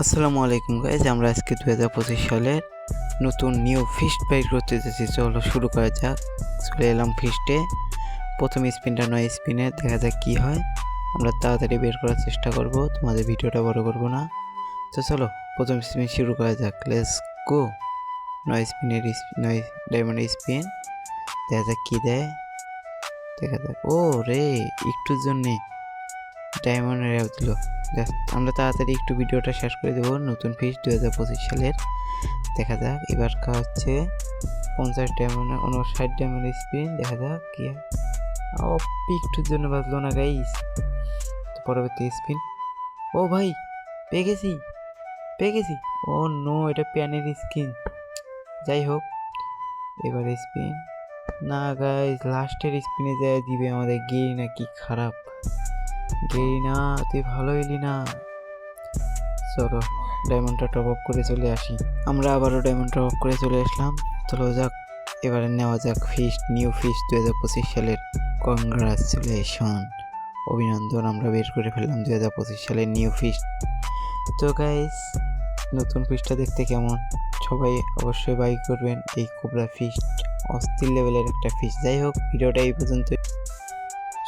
আসসালামু আলাইকুম গাইজ আমরা আজকে দু হাজার পঁচিশ সালের নতুন নিউ ফিস্ট বাইর করতে যাচ্ছি চলো, শুরু করা যাক। চলে এলাম ফিস্টে প্রথম স্পিনটা নয় স্পিনে দেখা যাক কী হয়। আমরা তাড়াতাড়ি বের করার চেষ্টা করব, তোমাদের ভিডিওটা বড় করব না। তো চলো, প্রথম স্পিন শুরু করা যাক। লেস গো নয় স্পিনের নয় ডায়মন্ডের স্পিন দেখা যাক কী দেয়। দেখা যাক, ও রে, একটুর জন্যে। ডায়মন্ডের অ্যাপ দিল আমরা তাড়াতাড়ি একটু ভিডিওটা শেষ করে দেবো। নতুন ফিস দু হাজার পঁচিশ সালের। দেখা যাক, এবার কা হচ্ছে পঞ্চাশ ডায়মন্ড উনষাট ডায়মন্ড স্পিন। দেখা যাক কি একটুর জন্য বাজলো না গাইস পরবর্তী স্পিন। ও ভাই, পেয়ে গেছি পেয়ে গেছি। ও নো এটা প্যানের স্কিন। যাই হোক, এবার স্পিন। না গাইস লাস্টের স্পিনে যায় দিবে আমাদের গেই না কি খারাপ। গেই না, তুই ভালো এলি না। চলো ডায়মন্ডটা টপ আপ করে চলে আসি। আমরা আবারও ডায়মন্ড টপ আপ করে চলে আসলাম। চলো যাক, এবারে নেওয়া যাক ফিস্ট নিউ ফিস্ট দু হাজার পঁচিশ সালের কংগ্রাচুলেশন অভিনন্দন, আমরা বের করে ফেললাম দু হাজার পঁচিশ সালের নিউ ফিস্ট তো গাইস নতুন ফিস্টটা দেখতে কেমন? সবাই অবশ্যই বাই করবেন। এই কোবরা ফিস্ট অস্থির লেভেলের একটা ফিস্ট যাই হোক, ভিডিওটা এই পর্যন্ত